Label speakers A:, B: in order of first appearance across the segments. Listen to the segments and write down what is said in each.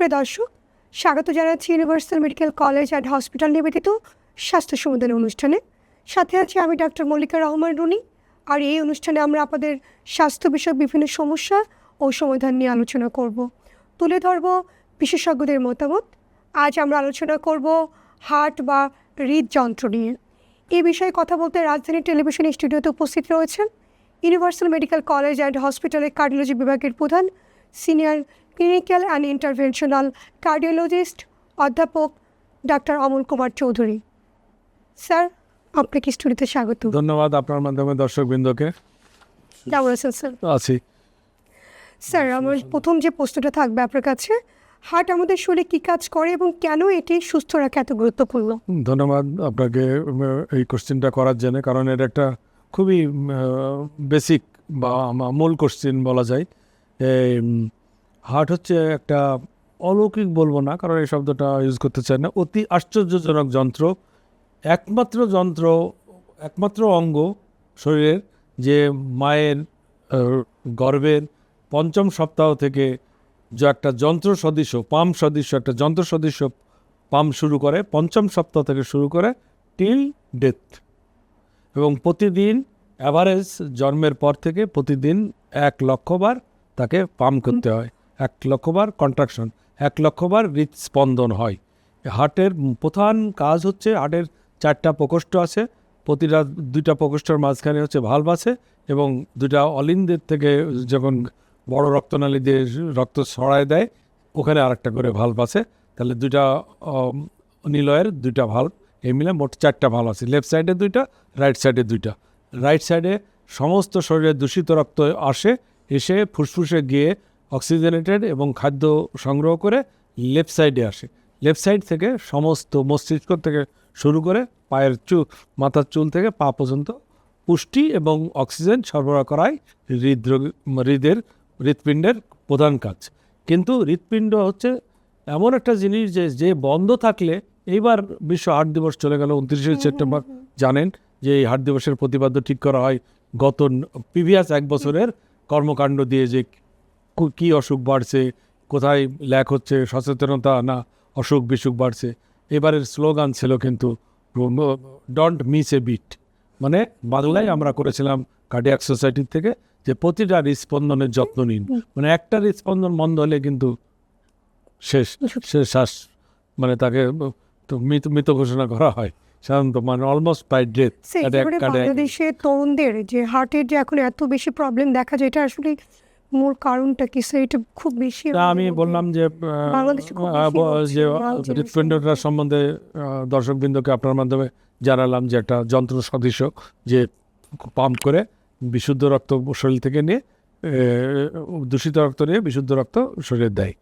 A: সুপ্রিয় দর্শক, স্বাগত জানাচ্ছি Universal Medical College and hospital নিবেদিত স্বাস্থ্য সমাধান অনুষ্ঠানে। সাথে আছি আমি ডাক্তার মল্লিকা রহমান রুনি। আর এই অনুষ্ঠানে আমরা আপনাদের স্বাস্থ্য বিষয়ক বিভিন্ন সমস্যা ও সমাধান নিয়ে আলোচনা করব। তুলে ধরব বিশেষজ্ঞদের মতামত। আজ আমরা আলোচনা করব হার্ট বা হৃদযন্ত্র নিয়ে। এ বিষয়ে কথা বলতে রাজধানী টেলিভিশন স্টুডিওতে উপস্থিত রয়েছেন ইউনিভার্সাল মেডিকেল কলেজ অ্যান্ড হসপিটালের কার্ডিওলজি বিভাগের প্রধান, senior clinical and interventional cardiologist অধ্যাপক ডাক্তার অমল কুমার চৌধুরী। স্যার আপনাকে স্টুডিওতে স্বাগত।
B: ধন্যবাদ আপনার মাধ্যমে দর্শকবৃন্দকে।
A: কেমন আছেন স্যার?
B: আছি।
A: স্যার আমার প্রথম যে প্রশ্নটা থাকবে আপনার কাছে হার্ট আমাদের শরীরে কী কাজ করে এবং কেন এটি সুস্থ রাখা এত গুরুত্বপূর্ণ?
B: ধন্যবাদ আপনাকে এই কোশ্চেনটা করার জন্য কারণ এটা একটা খুবই বেসিক বা মূল কোশ্চেন বলা যায়। হার্ট হচ্ছে একটা অলৌকিক বলব না, কারণ এই শব্দটা ইউজ করতে চাই না। অতি আশ্চর্যজনক যন্ত্র, একমাত্র যন্ত্র, একমাত্র অঙ্গ শরীরের যে মায়ের গর্ভের পঞ্চম সপ্তাহ থেকে যে একটা যন্ত্র সদৃশ পাম্প সদৃশ, একটা যন্ত্র সদৃশ পাম্প শুরু করে, পঞ্চম সপ্তাহ থেকে শুরু করে টিল ডেথ এবং প্রতিদিন অ্যাভারেজ জন্মের পর থেকে প্রতিদিন এক লক্ষবার তাকে পাম্প করতে হয়। এক লক্ষবার কন্ট্রাকশন এক লক্ষবার হৃদস্পন্দন হয়। হার্টের প্রধান কাজ হচ্ছে হার্টের চারটা প্রকোষ্ঠ আছে প্রতিটা দুইটা প্রকোষ্ঠের মাঝখানে হচ্ছে ভালভ আছে এবং দুইটা অলিন্দের থেকে যখন বড় রক্তনালী দিয়ে রক্ত ছড়ায় দেয়, ওখানে আরেকটা করে ভাল্ব আছে। তাহলে দুইটা নিলয়ের দুইটা ভাল্ব এই মিলে মোট চারটা ভাল্ব আছে। লেফট সাইডে দুইটা রাইট সাইডে দুইটা। রাইট সাইডে সমস্ত শরীরে দূষিত রক্ত আসে, এসে ফুসফুসে গিয়ে অক্সিজেনেটেড এবং খাদ্য সংগ্রহ করে লেফট সাইডে আসে। লেফট সাইড থেকে সমস্ত মস্তিষ্ক থেকে শুরু করে পায়ের চুল মাথার চুল থেকে পা পর্যন্ত পুষ্টি এবং অক্সিজেন সরবরাহ করাই হৃদরোগ হৃদের হৃৎপিণ্ডের প্রধান কাজ। কিন্তু হৃৎপিণ্ড হচ্ছে এমন একটা জিনিস যে যে বন্ধ থাকলে এইবার বিশ্ব হার্ট দিবস চলে গেল উনত্রিশে সেপ্টেম্বর। জানেন যে এই হার্ট দিবসের প্রতিপাদ্য ঠিক করা হয় গত প্রিভিয়াস এক বছরের কর্মকাণ্ড দিয়ে যে কু- অসুখ বাড়ছে কোথায় ল্যাক হচ্ছে সচেতনতা না অসুখ বিসুখ বাড়ছে এবারের স্লোগান ছিল কিন্তু ডন্ট মিস এ বিট মানে বাংলায় আমরা করেছিলাম কার্ডিয়াক সোসাইটির থেকে যে প্রতিটা হৃদস্পন্দনের যত্ন নিন। মানে একটা হৃদস্পন্দন বন্ধ হলে কিন্তু শেষ শেষ শ্বাস মানে তাকে মৃত মৃত ঘোষণা করা হয়। সাধারণত মানে অলমোস্ট বাই ডেথ
A: বাংলাদেশের তরুণদের যে হার্টের যে এখন এত বেশি প্রবলেম দেখা যায় এটা আসলে মূল কারণটা কি? এটা খুব বেশি
B: আমি বললাম যে যে
A: মালচে
B: সম্বন্ধে দর্শকবৃন্দকে আপনার মাধ্যমে জানালাম যে একটা যন্ত্র সদৃশ যে পাম্প করে বিশুদ্ধ রক্ত শরীর থেকে নিয়ে দূষিত রক্ত নিয়ে বিশুদ্ধ রক্ত শরীরে দেয়।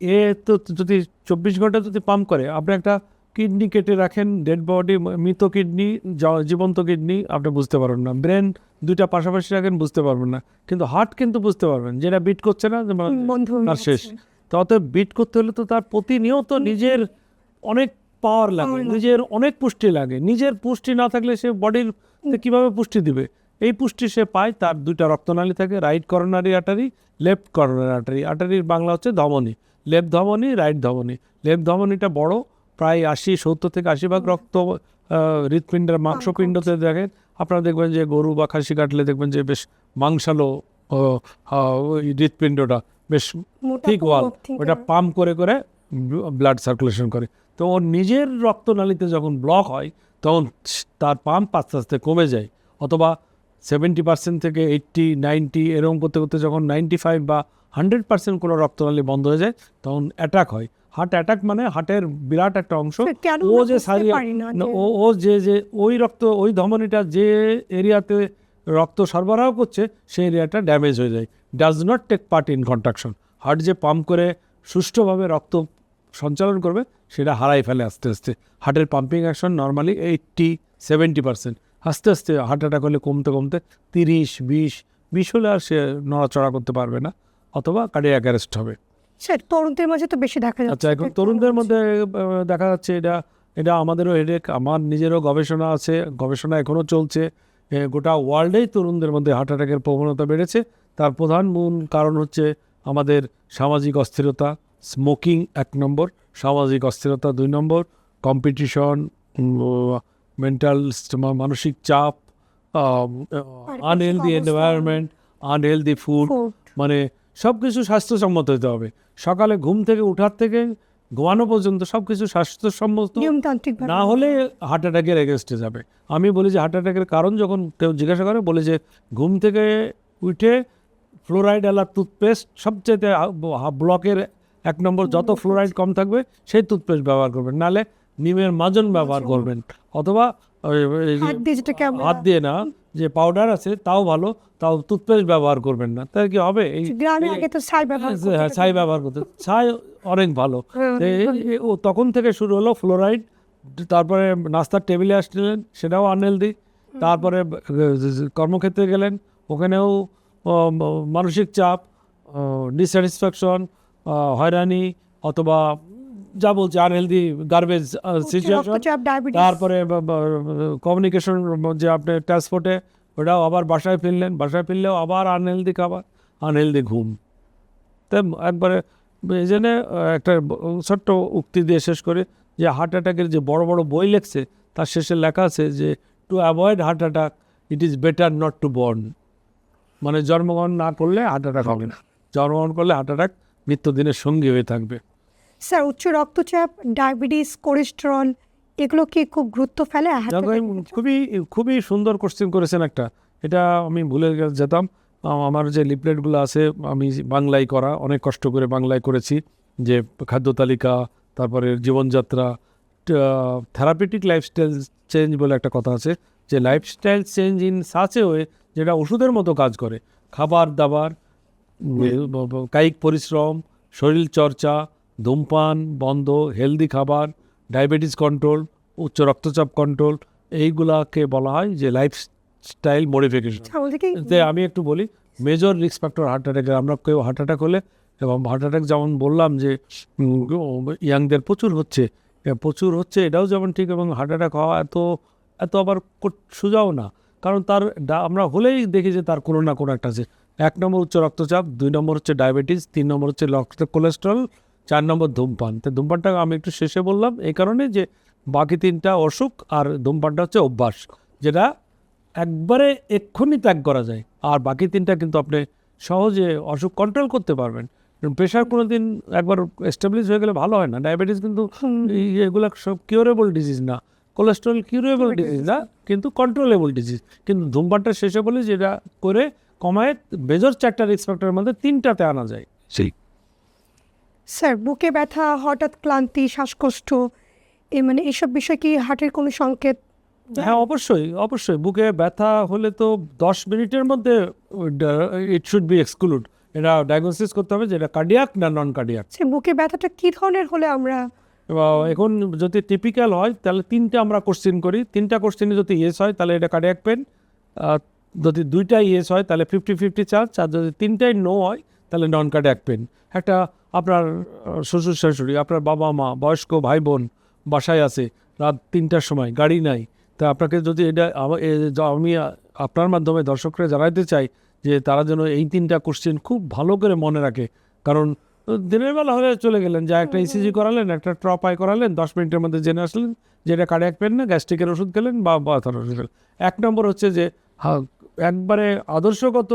B: এ তো যদি চব্বিশ ঘণ্টা যদি পাম্প করে আপনি একটা কিডনি কেটে রাখেন ডেড বডি মৃত কিডনি জীবন্ত কিডনি আপনি বুঝতে পারবেন না। ব্রেন দুইটা পাশাপাশি রাখেন বুঝতে পারবেন না। কিন্তু হার্ট কিন্তু বুঝতে পারবেন যেটা বিট করছে না তার শেষ। তো অতএব বিট করতে হলে তো তার প্রতিনিয়ত নিজের অনেক পাওয়ার লাগে নিজের অনেক পুষ্টি লাগে। নিজের পুষ্টি না থাকলে সে বডির কীভাবে পুষ্টি দিবে? এই পুষ্টি সে পায় তার দুইটা রক্তনালী থাকে right coronary artery left coronary artery আটারির Bangla হচ্ছে ধমনী। লেফট ধমনী রাইট ধমনী। লেফট ধমনীটা বড় প্রায় আশি সত্তর থেকে আশি ভাগ রক্ত হৃৎপিণ্ডের মাংসপিণ্ডতে দেখেন। আপনারা দেখবেন যে গরু বা খাসি কাটলে দেখবেন যে বেশ মাংসালো ওই হৃৎপিণ্ডটা বেশ ঠিক ওয়াল ওটা পাম্প করে করে ব্লাড সার্কুলেশন করে। তো ওর নিজের রক্তনালীতে যখন ব্লক হয় তখন তার পাম্প আস্তে আস্তে কমে যায়। অথবা সেভেন্টি পার্সেন্ট থেকে এইট্টি নাইনটি এরকম করতে করতে যখন নাইনটি ফাইভ বা হান্ড্রেড পার্সেন্ট কোনো রক্তনালী বন্ধ হয়ে যায় তখন অ্যাটাক হয়। হার্ট অ্যাটাক মানে হার্টের বিরাট একটা অংশ। ও যে ও যে যে ওই রক্ত ওই ধমনীটা যে এরিয়াতে রক্ত সরবরাহ করছে সেই এরিয়াটা ড্যামেজ হয়ে যায়। Does not take part in contraction heart যে পাম্প করে সুষ্ঠুভাবে রক্ত সঞ্চালন করবে সেটা হারাই ফেলে আস্তে আস্তে। হার্টের pumping action normally eighty seventy percent আস্তে আস্তে হার্ট অ্যাটাক হলে কমতে কমতে তিরিশ বিশ বিশ হলে আর সে নড়াচড়া করতে পারবে না অথবা কার্ডিয়াক অ্যারেস্ট হবে।
A: স্যার তরুণদের মাঝে তো বেশি দেখা যাচ্ছে।
B: আচ্ছা এখন তরুণদের মধ্যে দেখা যাচ্ছে এটা এটা আমাদেরও হেডেক আমার নিজেরও গবেষণা আছে গবেষণা এখনও চলছে। গোটা ওয়ার্ল্ডেই তরুণদের মধ্যে হার্ট অ্যাটাকের প্রবণতা বেড়েছে। তার প্রধান মূল কারণ হচ্ছে আমাদের সামাজিক অস্থিরতা স্মোকিং এক নম্বর সামাজিক অস্থিরতা দুই নম্বর কম্পিটিশন মেন্টাল মানসিক চাপ আনহেলদি এনভায়রনমেন্ট আনহেলদি ফুড মানে সব কিছু স্বাস্থ্যসম্মত হতে হবে। সকালে ঘুম থেকে উঠার থেকে ঘুমানো পর্যন্ত সব কিছু স্বাস্থ্যসম্মত না হলে হার্ট অ্যাটাকের এগেনস্টে যাবে। আমি বলি যে হার্ট অ্যাটাকের কারণ যখন কেউ জিজ্ঞাসা করে বলে যে ঘুম থেকে উঠে ফ্লোরাইড আলার টুথপেস্ট সবচেয়ে ব্লকের এক নম্বর যত ফ্লোরাইড কম থাকবে সেই টুথপেস্ট ব্যবহার করবেন। নালে নিমের মাজন ব্যবহার করবেন। অথবা
A: হাত দিয়ে
B: না যে পাউডার আছে তাও ভালো তাও টুথপেস্ট ব্যবহার করবেন না। তাই কি হবে? এই
A: গ্রামে আগে তো ছাই ব্যবহার
B: হ্যাঁ ছাই ব্যবহার করতে ছাই অনেক ভালো।
A: হ্যাঁ,
B: ও তখন থেকে শুরু হলো ফ্লোরাইড তারপরে নাস্তার টেবিলে আসছিলেন সেটাও আনহেলদি তারপরে কর্মক্ষেত্রে গেলেন ওখানেও মানসিক চাপ ডিস্যাটিসফ্যাকশন হয়রানি অথবা যা বলছে আনহেলদি গার্বেজ সিচুয়েশন তারপরে কমিউনিকেশন যে আপনি ট্রান্সপোর্টে ওটাও আবার বাসায় ফিরলেন বাসায় ফিরলেও আবার আনহেলদি খাবার আনহেলদি ঘুম। তো একবারে এই জন্যে একটা ছোট্ট উক্তি দিয়ে শেষ করে যে হার্ট অ্যাটাকের যে বড় বড় বই লেখছে তার শেষে লেখা আছে যে to avoid heart attack it is better not to born মানে জন্মগ্রহণ না করলে হার্ট অ্যাটাক হবে না। জন্মগ্রহণ করলে হার্ট অ্যাটাক নিত্যদিনের সঙ্গী হয়ে থাকবে।
A: স্যার উচ্চ রক্তচাপ ডায়াবেটিস কোলেস্টেরল এগুলো কি খুব গুরুত্ব ফেলে?
B: খুবই খুবই সুন্দর কোশ্চেন করেছেন একটা। এটা আমি ভুলে গে- যেতাম। আমার যে লিপলেটগুলো আছে আমি বাংলায় করা অনেক কষ্ট করে বাংলায় করেছি। যে খাদ্য তালিকা তারপরে জীবনযাত্রা থেরাপিটিক লাইফস্টাইল চেঞ্জ বলে একটা কথা আছে। যে lifestyle change in such a way যেটা ওষুধের মতো কাজ করে। খাবার দাবার কায়িক পরিশ্রম শরীর চর্চা ধূমপান বন্ধ হেলদি খাবার ডায়াবেটিস কন্ট্রোল উচ্চ রক্তচাপ কন্ট্রোল এইগুলাকে বলা হয় যে লাইফস্টাইল মডিফিকেশন
A: আচ্ছা,
B: যে আমি একটু বলি মেজর রিস্ক ফ্যাক্টর হার্ট অ্যাটাকের আমরা কেউ হার্ট অ্যাটাক হলে এবং হার্ট অ্যাটাক যেমন বললাম যে ইয়াংদের প্রচুর হচ্ছে প্রচুর হচ্ছে এটাও যেমন ঠিক এবং হার্ট অ্যাটাক হওয়া এত এত আবার সোজাও না কারণ তার আমরা হলেই দেখি যে তার কোনো না কোনো একটা আছে। এক নম্বর উচ্চ রক্তচাপ দুই নম্বর হচ্ছে ডায়াবেটিস তিন নম্বর হচ্ছে রক্ত কোলেস্ট্রল চার নম্বর ধূমপান। তো ধূমপানটা আমি একটু শেষে বললাম এই কারণে যে বাকি তিনটা অসুখ আর ধূমপানটা হচ্ছে অভ্যাস যেটা একবারে এক্ষুনি ত্যাগ করা যায়। আর বাকি তিনটা কিন্তু আপনি সহজে অসুখ কন্ট্রোল করতে পারবেন। প্রেশার কোনো দিন একবার এস্টাবলিশ হয়ে গেলে ভালো হয় না। ডায়াবেটিস কিন্তু এগুলো সব কিউরেবল ডিজিজ না। কোলেস্ট্রল কিউরেবল ডিজিজ না কিন্তু কন্ট্রোলেবল ডিজিজ কিন্তু ধূমপানটা শেষে বলি যেটা করে কমায় মেজর চারটা রিস্ক ফ্যাক্টরের মধ্যে তিনটাতে আনা যায়। সেই
A: স্যার বুকে ব্যথা হঠাৎ ক্লান্তি শ্বাসকষ্ট এ মানে এসব বিষয় কি হার্টের কোনো সংকেত?
B: হ্যাঁ অবশ্যই অবশ্যই। বুকে ব্যথা হলে তো দশ মিনিটের মধ্যে ইট শুড বি এক্সক্লুড এটা ডায়াগনোসিস করতে হবে যে এটা কার্ডিয়াক না নন কার্ডিয়াক
A: সে বুকে ব্যথাটা কী ধরনের হলে আমরা?
B: এখন যদি টিপিক্যাল হয় তাহলে তিনটা আমরা কোশ্চেন করি। তিনটা কোশ্চেনে যদি ইয়েস হয় তাহলে এটা কার্ডিয়াক পেন যদি দুইটা ইয়েস হয় তাহলে ফিফটি ফিফটি চার্জ আর যদি তিনটাই নো হয় তাহলে নন কার্ডিয়াক পেন একটা আপনার শ্বশুর শাশুড়ি আপনার বাবা মা বয়স্ক ভাই বোন বাসায় আছে রাত তিনটার সময় গাড়ি নাই। তা আপনাকে যদি এটা আমা- আপনার মাধ্যমে দর্শকরা জানাতে চাই যে তারা যেন এই তিনটা কোশ্চেন খুব ভালো করে মনে রাখে। কারণ দিনের বেলা হলে চলে গেলেন যা একটা ইসিজি করালেন একটা ট্রপ আই করালেন দশ মিনিটের মধ্যে জেনে আসলেন যে এটা কার্ডিয়াক পেন না গ্যাস্ট্রিকের ওষুধ খেলেন বা ব্যথার ওষুধ খেলেন এক নম্বর হচ্ছে যে একবারে আদর্শগত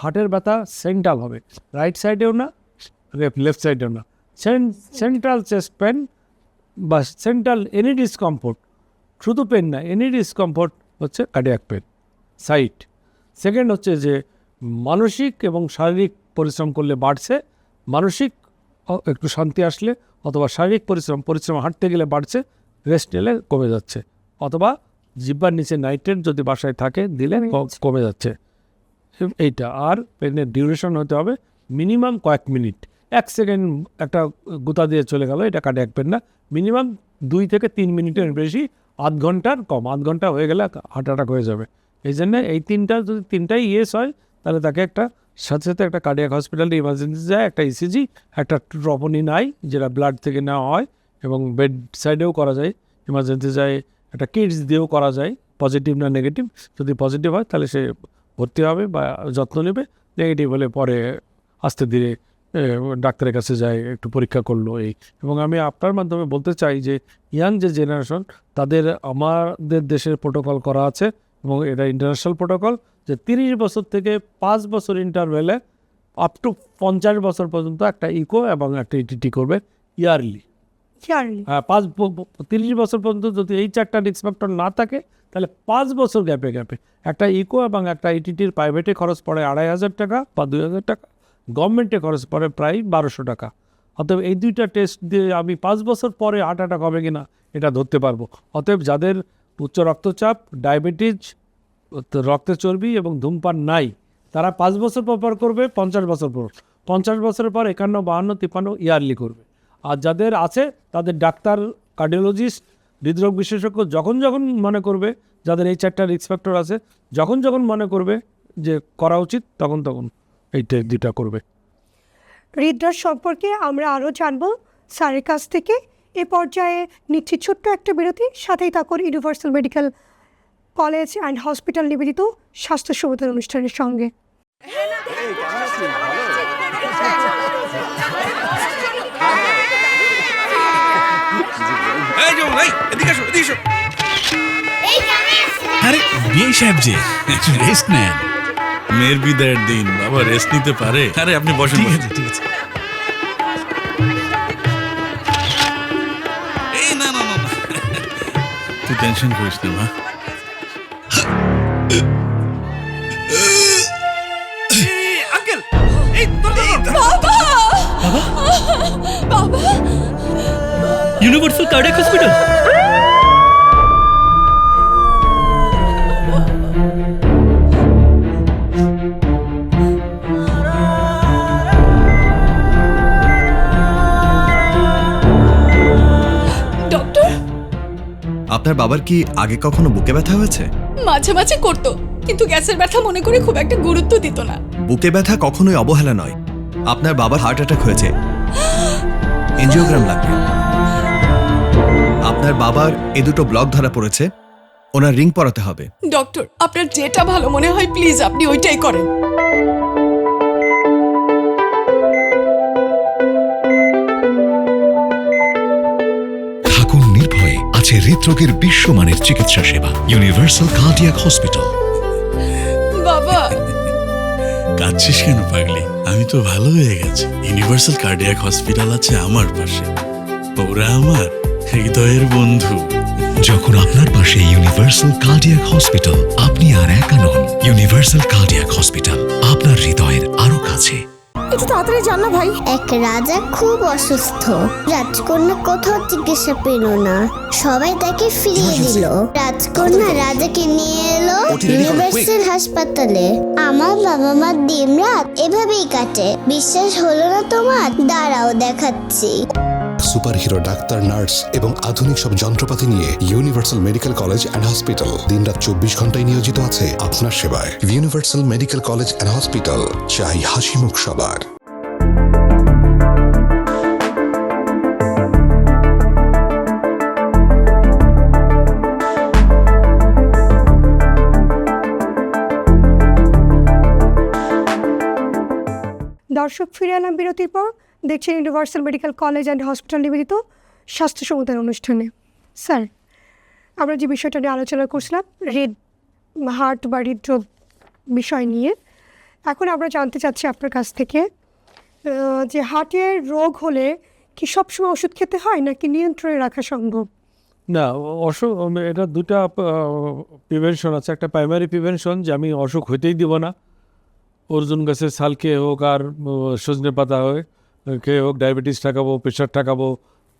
B: হার্টের ব্যথা, সেন্ট্রাল হবে। রাইট সাইডেও না লেফট সাইডেও না। সেন্ট্রাল চেস্ট পেন বা সেন্ট্রাল এনি ডিসকমফোর্ট শুধু পেন না এনি ডিসকমফোর্ট হচ্ছে কার্ডিয়াক পেন সাইট সেকেন্ড হচ্ছে যে মানসিক এবং শারীরিক পরিশ্রম করলে বাড়ছে, মানসিক একটু শান্তি আসলে অথবা শারীরিক পরিশ্রম পরিশ্রম হাঁটতে গেলে বাড়ছে রেস্ট নিলে কমে যাচ্ছে, অথবা জিব্বার নিচে নাইট্রেট যদি বাসায় থাকে দিলে
A: কমে যাচ্ছে।
B: এইটা। আর পেনের ডিউরেশন হতে হবে মিনিমাম কয়েক মিনিট এক সেকেন্ড একটা গুতা দিয়ে চলে গেল এটা কাটে পেন না। মিনিমাম দুই থেকে তিন মিনিটের বেশি আধ ঘণ্টার কম। আধ ঘণ্টা হয়ে গেলে হার্ট অ্যাটাক হয়ে যাবে। এই জন্য এই তিনটা যদি তিনটাই ইয়েস হয় তাহলে তাকে একটা সাথে সাথে একটা কার্ডিয়াক হসপিটালে ইমার্জেন্সি যায় একটা ইসিজি একটা ট্রপনি নাই যেটা ব্লাড থেকে নেওয়া হয় এবং বেড সাইডেও করা যায়। ইমার্জেন্সি যায় একটা কিডস দিয়েও করা যায় পজিটিভ না নেগেটিভ যদি পজিটিভ হয় তাহলে সে ভর্তি হবে বা যত্ন নেবে নেগেটিভ হলে পরে আস্তে ধীরে ডাক্তারের কাছে যায়, একটু পরীক্ষা করল এই। এবং আমি আপনার মাধ্যমে বলতে চাই যে ইয়াং যে জেনারেশন তাদের আমাদের দেশের প্রোটোকল করা আছে এবং এটা ইন্টারন্যাশনাল প্রোটোকল যে তিরিশ বছর থেকে পাঁচ বছর ইন্টারভেলে আপ টু পঞ্চাশ বছর পর্যন্ত একটা ইকো এবং একটা ইটিটি করবে ইয়ারলি হ্যাঁ পাঁচ তিরিশ বছর পর্যন্ত যদি এই চারটা রিস্ক ফ্যাক্টর না থাকে, তাহলে পাঁচ বছর গ্যাপে গ্যাপে একটা ইকো এবং একটা ইটিটির প্রাইভেটে খরচ পড়ে আড়াই হাজার টাকা বা দুই হাজার টাকা। গভর্নমেন্টে খরচ পড়ে প্রায় বারোশো টাকা। অতএব এই দুইটা টেস্ট দিয়ে আমি পাঁচ বছর পরে হার্ট অ্যাটাক হবে কি না এটা ধরতে পারব। অতএব যাদের উচ্চ রক্তচাপ ডায়াবেটিস রক্তে চর্বি এবং ধূমপান নাই, তারা পাঁচ বছর পর পর করবে, পঞ্চাশ বছর পর। পঞ্চাশ বছরের পর একান্ন, বাহান্ন, তিপ্পান্ন ইয়ারলি করবে। আর যাদের আছে তাদের ডাক্তার কার্ডিওলজিস্ট হৃদরোগ বিশেষজ্ঞ যখন যখন মনে করবে যাদের এই চারটা রিস্ক ফ্যাক্টর আছে যখন যখন মনে করবে যে করা উচিত তখন তখন এই টে- দুইটা করবে।
A: হৃদরোগ সম্পর্কে আমরা আরও জানব। স্যারের কাছ থেকে এ পর্যায়ে নিচ্ছি ছোট্ট একটা বিরতি সাথেই থাকুন universal medical college and hospital নিবেদিত স্বাস্থ্য সমাধান অনুষ্ঠানের সঙ্গে।
C: এই যে এই এদিকে এসো এদিকে এসো
D: আরে বিয়ে সাহেব যে রেস্ট নেন।
C: মেয়ের বিদায়ের দিন বাবা রেস্ট নিতে পারে। আরে আপনি বসেন
D: ঠিক আছে ঠিক আছে।
C: এই না না না না। তুই টেনশন করিস না মা।
D: ইউনিভার্সাল কার্ডিয়াক হসপিটাল
E: ডক্টর
F: আপনার বাবার কি আগে কখনো বুকে ব্যথা হয়েছে?
E: মাঝে মাঝে করতো কিন্তু গ্যাসের ব্যথা মনে করে খুব একটা গুরুত্ব দিত না।
F: বুকে ব্যথা কখনোই অবহেলা নয়। আপনার বাবার হার্ট অ্যাটাক হয়েছে। এনজিওগ্রাম লাগবে। আপনার বাবার এ দুটো ব্লক ধরা পড়েছে ওনার রিং পরাতে হবে।
E: ডক্টর আপনার যেটা ভালো মনে হয় প্লিজ আপনি ওইটাই করেন।
G: থাকুন নির্ভয়ে আছে হৃদরোগের বিশ্বমানের চিকিৎসা সেবা ইউনিভার্সাল কার্ডিয়াক হসপিটাল
E: বাবা!
C: কাঁদছিস কেন পাগলি? আমি তো ভালো হয়ে গেছি। ইউনিভার্সাল কার্ডিয়াক হসপিটাল আছে আমার পাশে। ওরা আমার। হৃদয়ের বন্ধু।
G: যখন আপনার পাশে ইউনিভার্সাল কার্ডিয়াক হসপিটাল আপনি আর একা নন। ইউনিভার্সাল কার্ডিয়াক হসপিটাল আপনার হৃদয়ের আরও কাছে।
H: একটু তাড়াতাড়ি জান না ভাই। এক রাজা খুব অসুস্থ। রাজকন্যা কোথাও চিকিৎসা পেল না। সবাই তাকে ফিরিয়ে দিল। রাজকন্যা রাজাকে নিয়ে এলো ইউনিভার্সাল হাসপাতালে আমার বাবা মা দিন রাত এভাবেই কাটে। বিশ্বাস হলো না তোমার? দাঁড়াও দেখাচ্ছি।
I: সুপারহিরো ডাক্তার, নার্স এবং আধুনিক সব যন্ত্রপাতি নিয়ে universal medical college and hospital দিনরাত চব্বিশ ঘন্টায় নিয়োজিত আছে আপনার সেবায়। Universal medical college and hospital চাই হাসি মুখ সবার।
A: দর্শক, ফিরে এলাম বিরতির পর। দেখছেন universal medical college and hospital নিবেদিত স্বাস্থ্য সমাধান অনুষ্ঠানে। স্যার, আমরা যে বিষয়টা নিয়ে আলোচনা করছিলাম হৃদ হার্ট বা হৃদরোগ বিষয় নিয়ে, এখন আমরা জানতে চাচ্ছি আপনার কাছ থেকে যে হার্টের রোগ হলে কি সবসময় ওষুধ খেতে হয় নাকি নিয়ন্ত্রণে রাখা সম্ভব?
B: না অসুখ এটা দুটা প্রিভেনশন আছে। একটা প্রাইমারি প্রিভেনশন যে আমি অসুখ হইতেই দিব না। অর্জুন গাছের খেয়ে হোক আর সজনে পাতা হয়ে। খেয়ে হোক ডায়াবেটিস ঠেকাবো প্রেশার ঠেকাবো,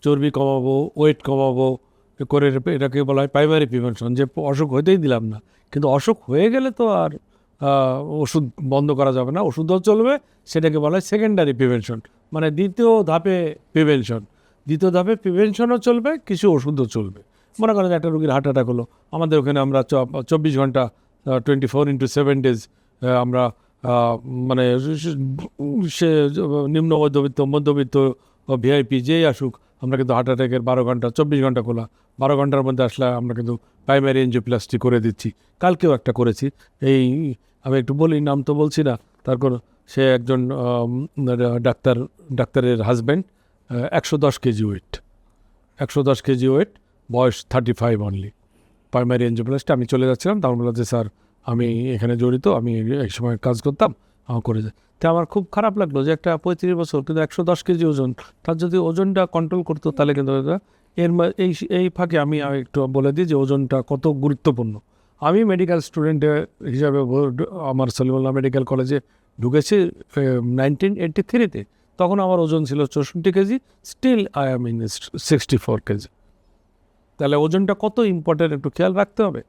B: চর্বি কমাবো ওয়েট কমাবো করে এটাকে বলা হয় প্রাইমারি প্রিভেনশন যে অসুখ হইতেই দিলাম না, কিন্তু অসুখ হয়ে গেলে তো আর ওষুধ বন্ধ করা যাবে না, ওষুধও চলবে, সেটাকে বলা হয় সেকেন্ডারি প্রিভেনশন মানে দ্বিতীয় ধাপে প্রিভেনশন দ্বিতীয় ধাপে প্রিভেনশনও চলবে, কিছু ওষুধও চলবে। মনে করেন একটা রুগীর হার্ট অ্যাটাক হলো, আমাদের ওখানে আমরা চব্বিশ ঘণ্টা twenty four into seven days আমরা মানে সে- নিম্ন মধ্যবিত্ত মধ্যবিত্ত ভিআইপি যেই আসুক, আমরা কিন্তু হার্ট অ্যাটাকের বারো ঘণ্টা, চব্বিশ ঘণ্টা খোলা। বারো ঘণ্টার মধ্যে আসলে আমরা কিন্তু প্রাইমারি এনজিওপ্লাস্টি করে দিচ্ছি। কালকেও একটা করেছি। এই, আমি একটু বলি, নাম তো বলছি না। তার কোনো সে একজন ডাক্তার, ডাক্তারের হাজব্যান্ড একশো দশ কেজি ওয়েট একশো দশ কেজি ওয়েট বয়স থার্টি ফাইভ অনলি প্রাইমারি এনজিওপ্লাস্টে আমি চলে যাচ্ছিলাম। তখন বলল যে, স্যার আমি এখানে জড়িত, আমি এক সময় কাজ করতাম, আমার করে যায়। তো আমার খুব খারাপ লাগল যে একটা পঁয়ত্রিশ বছর, কিন্তু একশো দশ কেজি ওজন, তার যদি ওজনটা কন্ট্রোল করতো তাহলে কিন্তু এর এই এই ফাঁকে আমি একটু বলে দিই যে ওজনটা কত গুরুত্বপূর্ণ। আমি মেডিকেল স্টুডেন্ট হিসাবে আমার সলিমুল্লাহ মেডিকেল কলেজে ঢুকেছি নাইনটিন এইটটি থ্রিতে তখন আমার ওজন ছিল চৌষট্টি KG still I am in sixty four KG. তাহলে ওজনটা কত ইম্পর্টেন্ট একটু খেয়াল রাখতে হবে।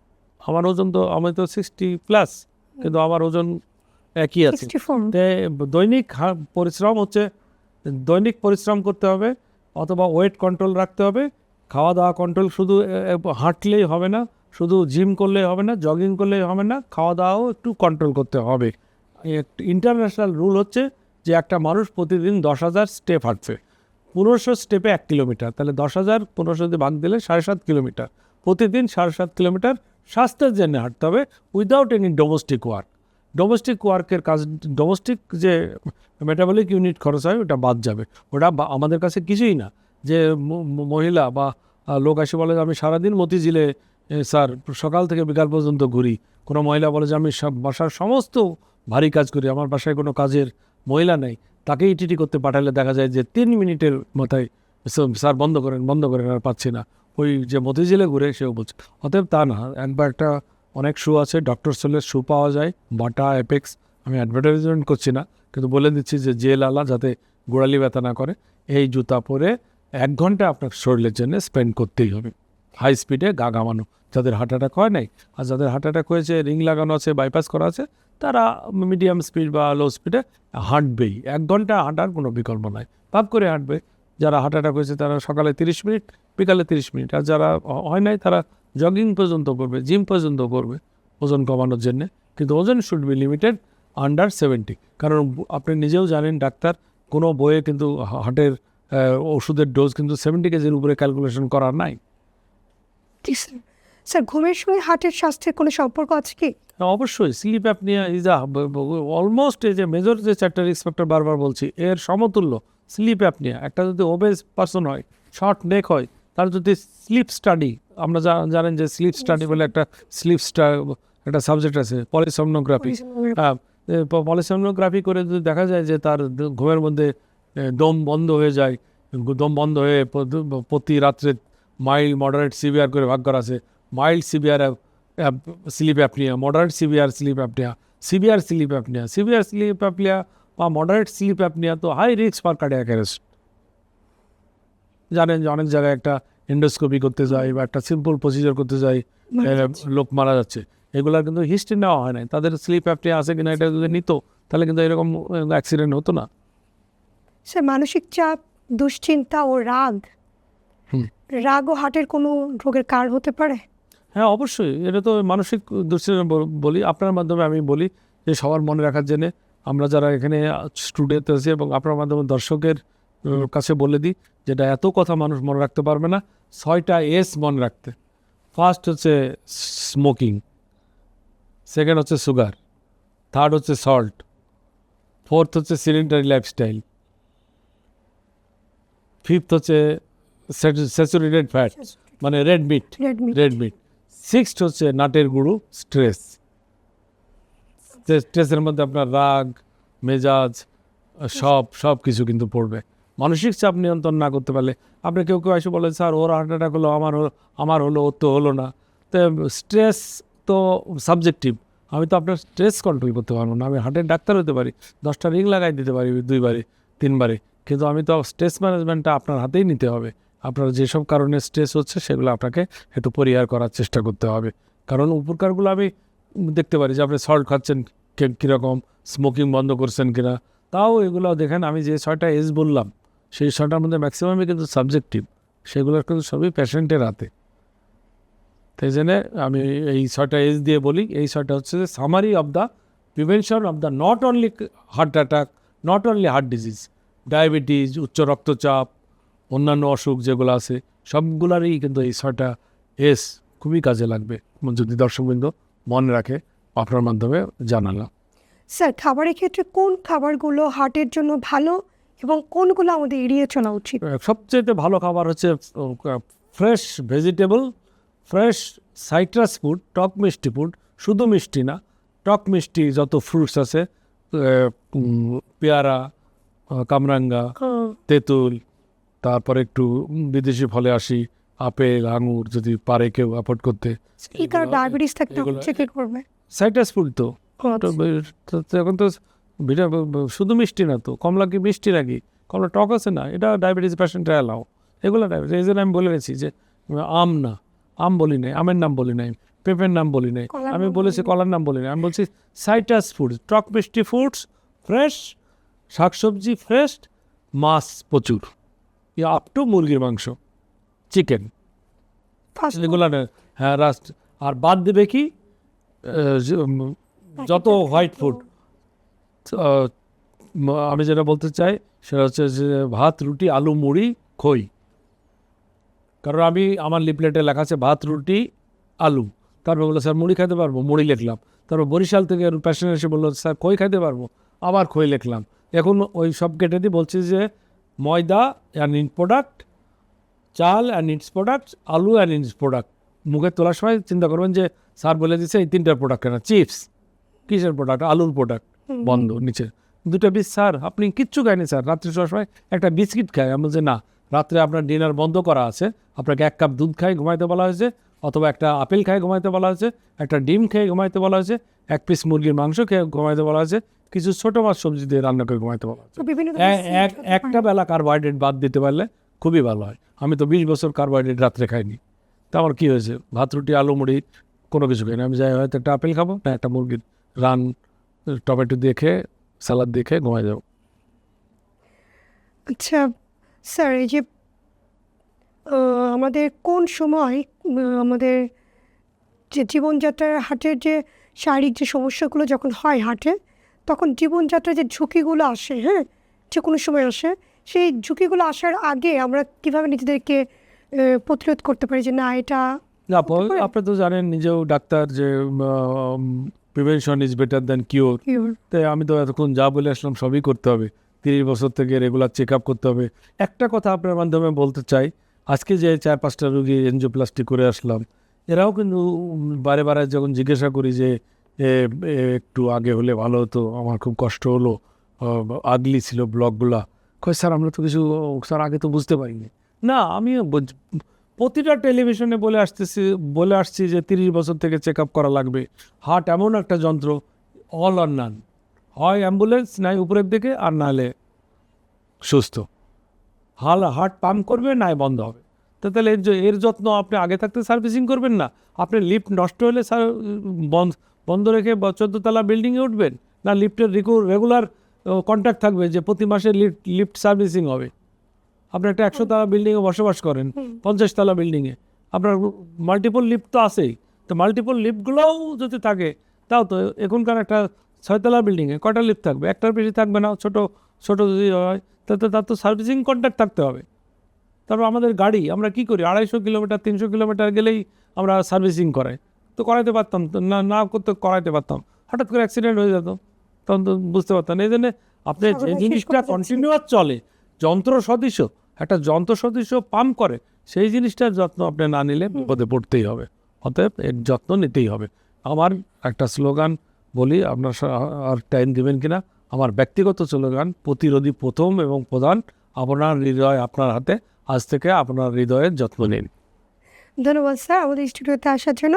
B: আমার ওজন তো আমি তো সিক্সটি প্লাস কিন্তু আমার ওজন একই আছে। দৈনিক হা- পরিশ্রম হচ্ছে দৈনিক পরিশ্রম করতে হবে অথবা ওয়েট কন্ট্রোল রাখতে হবে খাওয়া দাওয়া কন্ট্রোল শুধু হাঁটলেই হবে না শুধু জিম করলেই হবে না জগিং করলেই হবে না খাওয়া দাওয়াও একটু কন্ট্রোল করতে হবে। ইন্টারন্যাশনাল রুল হচ্ছে যে একটা মানুষ প্রতিদিন দশ হাজার স্টেপ হাঁটবে পনেরোশো স্টেপে এক কিলোমিটার তাহলে দশ হাজার পনেরোশো দিয়ে ভাগ দিলে সাড়ে সাত কিলোমিটার প্রতিদিন সাড়ে সাত কিলোমিটার স্বাস্থ্যের জন্য হাঁটতে হবে without any domestic work domestic ওয়ার্কের কাজ ডোমেস্টিক যে মেটাবলিক ইউনিট খরচ হয়, ওটা বাদ যাবে। ওটা আমাদের কাছে কিছুই না। যে মহিলা বা লোক আসে বলে আমি সারাদিন মতিঝিলে স্যার, সকাল থেকে বিকাল পর্যন্ত ঘুরি। কোনো মহিলা বলে যে, আমি সব বাসার সমস্ত ভারী কাজ করি। আমার বাসায় কোনো কাজের মহিলা নেই। তাকে ইটিটি করতে পাঠালে দেখা যায় যে, তিন মিনিটের মাথায় "স্যার- স্যার, বন্ধ করেন বন্ধ করেন, আর পাচ্ছি না। ওই যে মতিঝিলে ঘুরে সেও বলছে। অতএব তা না, একবার একটা অনেক শু আছে ডক্টর সোলের শু পাওয়া যায়, বাটা অ্যাপেক্স আমি অ্যাডভার্টাইজমেন্ট করছি না, কিন্তু বলে দিচ্ছি যে জেল আলা যাতে গোড়ালি ব্যথা না করে, এই জুতা পরে এক ঘণ্টা আপনার শরীরের জন্য স্পেন্ড করতেই হবে। হাই স্পিডে গা গামানো যাদের হার্ট অ্যাটাক হয় নাই, আর যাদের হার্ট অ্যাটাক হয়েছে রিং লাগানো আছে বাইপাস করা আছে, তারা মিডিয়াম স্পিড বা লো স্পিডে হাঁটবেই। এক ঘণ্টা হাঁটার কোনো বিকল্প নাই। ভাব করে হাঁটবে। যারা হার্ট অ্যাটাক হয়েছে, তারা সকালে তিরিশ মিনিট বিকালে তিরিশ মিনিট। আর যারা হয় নাই তারা জগিং পর্যন্ত করবে জিম পর্যন্ত করবে ওজন কমানোর জন্য। কিন্তু ওজন should be limited under seventy কারণ আপনি নিজেও জানেন ডাক্তার কোনো বইয়ে কিন্তু হার্টের ওষুধের ডোজ কিন্তু সেভেন্টি কেজির উপরে ক্যালকুলেশন করা নাই।
A: স্যার স্যার ঘুমের সময় হার্টের স্বাস্থ্যের কোনো সম্পর্ক আছে কি?
B: হ্যাঁ, অবশ্যই। Sleep apnoea is a almost এই যে মেজর যে চারটা রিসপেক্টর বারবার বলছি এর সমতুল্য স্লিপ অ্যাপনিয়া একটা যদি ওবেজ পার্সন হয় শর্ট নেক হয় তার যদি স্লিপ স্টাডি আমরা জানেন যে স্লিপ স্টাডি বলে একটা স্লিপ একটা সাবজেক্ট আছে পলিসমনোগ্রাফি হ্যাঁ পলিসমনোগ্রাফি করে যদি দেখা যায় যে তার ঘুমের মধ্যে দম বন্ধ হয়ে যায় দম বন্ধ হয়ে প্রতি- প্রতি রাত্রে মাইল্ড মডারেট সিভিয়ার করে ভাগ করা আছে। Mild severe sleep apnoea moderate severe sleep apnoea severe sleep apnoea severe sleep apnoea বা মডারেট স্লিপ অ্যাপনিয়া তো high risk for cardiac arrest জানেন যে অনেক জায়গায় একটা এন্ডোস্কোপি করতে যায় বা একটা সিম্পল প্রসিজার করতে যায় এ, লোক মারা যাচ্ছে। এগুলোর কিন্তু হিস্ট্রি নেওয়া হয় না তাদের স্লিপ অ্যাপনিয়া আছে কিনা এটা যদি নিত তাহলে কিন্তু এরকম অ্যাক্সিডেন্ট হতো না।
A: স্যার মানসিক চাপ দুশ্চিন্তা ও রাগ। রাগ ও হার্টের কোনো রোগের কারণ হতে পারে?
B: হ্যাঁ অবশ্যই। এটা তো মানসিক দুশ্চিন্তা বল- আপনার মাধ্যমে আমি বলি যে সবার মনে রাখার জন্যে আমরা যারা এখানে স্টুডেন্ট আছি এবং আপনার মাধ্যমে দর্শকের কাছে বলে দিই যেটা এত কথা মানুষ মনে রাখতে পারবে না ছয়টা এস মনে রাখতে। ফার্স্ট হচ্ছে স্মোকিং সেকেন্ড হচ্ছে সুগার থার্ড হচ্ছে সল্ট ফোর্থ হচ্ছে সিলিন্ডারি লাইফস্টাইল ফিফথ হচ্ছে স্যাচুরেটেড ফ্যাট মানে red meat red meat sixth হচ্ছে নাটের গুঁড়ো স্ট্রেস স্ট্রেসের মধ্যে আপনার রাগ মেজাজ সব সব কিছু কিন্তু পড়বে। মানসিক চাপ নিয়ন্ত্রণ না করতে পারলে আপনি কেউ কেউ এসে বলে, স্যার, ওর হার্ট অ্যাটাক হলো, আমার আমার হলো, ওর তো হলো না। তো স্ট্রেস তো সাবজেক্টিভ আমি তো আপনার স্ট্রেস কন্ট্রোল করতে পারব না। আমি হার্টের ডাক্তার হতে পারি, দশটা রিং লাগাই দিতে পারি দুইবারে, তিনবারে। কিন্তু আমি তো স্ট্রেস ম্যানেজমেন্টটা আপনার হাতেই নিতে হবে। আপনার যেসব কারণে স্ট্রেস হচ্ছে, সেগুলো আপনাকে একটু পরিহার করার চেষ্টা করতে হবে। কারণ উপকারগুলো আমি দেখতে পারি যে, আপনি সল্ট খাচ্ছেন কীরকম স্মোকিং বন্ধ করছেন কিনা? তাও এগুলো দেখেন, আমি যে ছয়টা এজ বললাম সেই ছয়টার মধ্যে ম্যাক্সিমামই কিন্তু সাবজেক্টিভ সেগুলো কিন্তু সবই প্যাশেন্টের হাতে। তাই জন্য আমি এই ছয়টা এজ দিয়ে বলি, এই ছয়টা হচ্ছে যে summary of the prevention of the not only heart attack not only heart disease diabetes উচ্চ রক্তচাপ, অন্যান্য অসুখ যেগুলো আছে, সবগুলারই কিন্তু এই ছয়টা এস খুবই কাজে লাগবে। যদি দর্শকবৃন্দ মনে রাখে, আপনার মাধ্যমে জানালাম।
A: স্যার, খাবারের ক্ষেত্রে কোন খাবারগুলো হার্টের জন্য ভালো? এবং কোনগুলো আমাদের এড়িয়ে চলা উচিত?
B: সবচেয়ে ভালো খাবার হচ্ছে fresh vegetable fresh citrus food টক মিষ্টি ফুড শুধু মিষ্টি না টক মিষ্টি যত ফ্রুটস আছে পেয়ারা কামরাঙ্গা তেঁতুল তারপর একটু বিদেশি ফলে আসি আপেল আঙুর যদি পারে কেউ অ্যাফোর্ড করতে।
A: ডায়াবেটিস
B: সাইট্রাস ফুড
A: আচ্ছা।
B: তো- তো এখন তো ভিটা- ব- ব- শুধু মিষ্টি না তো কমলা কি মিষ্টি নাকি? কমলা টক আছে না? এটা ডায়াবেটিস পেশেন্টরা অ্যালাও এগুলো ডায়াবেটিস এই জন্য আমি বলে গেছি যে আম না আম বলি নাই আমের নাম বলি নাই পেঁপের নাম বলি নাই। আমি বলেছি কলার নাম বলি নাই। আমি বলছি সাইটাস ফুডস টক মিষ্টি ফুডস ফ্রেশ শাকসবজি ফ্রেশ মাছ প্রচুর। ই আপ টু মুরগির মাংস চিকেন এগুলো হ্যাঁ রাস্ট আর বাদ দেবে কি? যত হোয়াইট ফুড আমি যেটা বলতে চাই সেটা হচ্ছে যে ভাত, রুটি, আলু, মুড়ি, খই। কারণ আমি, আমার লিপলেটে লেখা আছে ভাত, রুটি, আলু। তারপর বলল, স্যার, মুড়ি খেতে পারব? মুড়ি লিখলাম। তারপর বরিশাল থেকে প্যাশন এসে বলল, স্যার, খই খাইতে পারব? আবার খই লিখলাম। এখন ওই সব কেটে দিয়ে বলছি যে ময়দা অ্যান্ড ইন প্রোডাক্ট চাল অ্যান্ড ইটস প্রোডাক্ট আলু অ্যান্ড ইটস প্রোডাক্ট মুখে তোলার সময় চিন্তা করবেন যে, স্যার বলে দিচ্ছে এই তিনটার প্রোডাক্ট কেনা। চিপস, কিসের প্রোডাক্ট আলুর প্রোডাক্ট বন্ধ নিচে। দুটো বিস স্যার আপনি কিচ্ছু খায়নি স্যার। রাত্রে শোয়ার সময় একটা বিস্কিট খায় আমি বলছি না রাত্রে আপনার ডিনার বন্ধ করা আছে। আপনাকে এক কাপ দুধ খাই ঘুমাইতে বলা হয়েছে অথবা একটা আপেল খাই ঘুমাইতে বলা হয়েছে একটা ডিম খেয়ে ঘুমাইতে বলা হয়েছে এক পিস মুরগির মাংস খেয়ে ঘুমাইতে বলা হয়েছে কিছু ছোটো মাছ সবজি দিয়ে রান্না করে ঘুমাইতে বলা হয়েছে। একটা বেলা কার্বোহাইড্রেট বাদ দিতে পারলে খুবই ভালো হয়। আমি তো বিশ বছর কার্বোহাইড্রেট রাত্রে খাইনি। তা আমার কী হয়েছে? ভাত রুটি আলু মুড়ি কোনো কিছু খাইনি। আমি যাই হয়তো একটা আপেল খাব না একটা মুরগির রান টমেটো দিয়ে খেয়ে স্যালাড দিয়ে খেয়ে ঘুমাই যাব
A: আচ্ছা স্যার এই যে আমাদের কোন সময় আমাদের যে জীবনযাত্রার হাটের যে শারীরিক যে সমস্যাগুলো যখন হয় হাটে তখন জীবনযাত্রার যে ঝুঁকিগুলো আসে হ্যাঁ যে কোনো সময় আসে সেই ঝুঁকিগুলো আসার আগে আমরা কীভাবে নিজেদেরকে প্রতিরোধ করতে পারি যে না এটা
B: না প-
A: পারে?
B: আপনি তো জানেন নিজেও ডাক্তার যে prevention is better than cure? তাই আমি তো এতক্ষণ যা বলে আসলাম সবই করতে হবে। তিরিশ বছর থেকে রেগুলার চেক আপ করতে হবে। একটা কথা আপনার মাধ্যমে বলতে চাই আজকে যে চার পাঁচটা রুগী এনজিওপ্লাস্টি করে আসলাম এরাও কিন্তু বারে বারে যখন জিজ্ঞাসা করি যে একটু আগে হলে ভালো হতো আমার খুব কষ্ট হলো আগলি ছিল ব্লকগুলা কই স্যার আমরা তো কিছু স্যার আগে তো বুঝতে পারিনি। না আমি প্রতিটা টেলিভিশনে বলে আসতেছি, বলে আসছি যে তিরিশ বছর থেকে চেক আপ করা লাগবে। হার্ট এমন একটা যন্ত্র, অল আর নান। হয় অ্যাম্বুলেন্স, নাই উপরের দিকে, আর নাহলে সুস্থ। হাল, হার্ট পাম্প করবে, নাই বন্ধ হবে। তো তাহলে এর এর যত্ন আপনি আগে থাকতে সার্ভিসিং করবেন না? আপনি লিফট নষ্ট হলে বন্ধ বন্ধ রেখে চোদ্দতলা বিল্ডিংয়ে উঠবেন? না লিফটের রেগুলার কন্ট্যাক্ট থাকবে যে প্রতি মাসে লিফট লিফট সার্ভিসিং হবে? আপনি একটা একশো তলা বিল্ডিংয়ে বসবাস করেন পঞ্চাশ তলা বিল্ডিংয়ে আপনার মাল্টিপল লিফট তো আছেই। তো মাল্টিপল লিফটগুলোও যদি থাকে তাও তো এখনকার একটা ছয়তলা বিল্ডিংয়ে কয়টা লিফট থাকবে? একটার বেশি থাকবে না ছোট ছোট যদি হয় তাতে তার তো সার্ভিসিং কন্ট্যাক্ট থাকতে হবে। তারপর আমাদের গাড়ি আমরা কি করি? আড়াইশো কিলোমিটার তিনশো কিলোমিটার গেলেই আমরা সার্ভিসিং করাই। তো করাইতে পারতাম তো না না করতে করাইতে পারতাম। হঠাৎ করে অ্যাক্সিডেন্ট হয়ে যেত। তখন তো বুঝতে পারতাম না। এই জন্যে আপনি যে জিনিসটা কন্টিনিউয়াস চলে যন্ত্র সদৃশ। একটা যন্ত্র সদৃশ পাম্প করে সেই জিনিসটার যত্ন আপনি না নিলে বিপদে পড়তেই হবে। অতএব এর যত্ন নিতেই হবে। আমার একটা স্লোগান বলি আপনার আর টাইম দেবেন কিনা? আমার ব্যক্তিগত স্লোগান প্রতিরোধী প্রথম এবং প্রধান আপনার হৃদয় আপনার হাতে। আজ থেকে আপনার হৃদয়ের যত্ন নিন।
A: ধন্যবাদ স্যার আমাদের স্টুডিওতে আসার জন্য।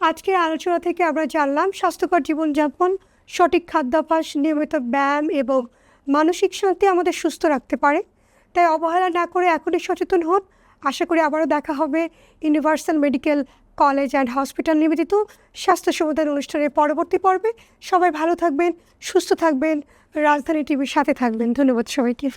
A: আজকের আলোচনা থেকে আমরা জানলাম স্বাস্থ্যকর জীবনযাপন সঠিক খাদ্যাভ্যাস নিয়মিত ব্যায়াম এবং মানসিক শান্তি আমাদের সুস্থ রাখতে পারে। তাই অবহেলা না করে এখনই সচেতন হন। আশা করি আবারও দেখা হবে universal medical college and hospital নিবেদিত স্বাস্থ্য সমাধান অনুষ্ঠানের পরবর্তী পর্বে। সবাই ভালো থাকবেন, সুস্থ থাকবেন। রাজধানী টিভির সাথে থাকবেন। ধন্যবাদ সবাইকে।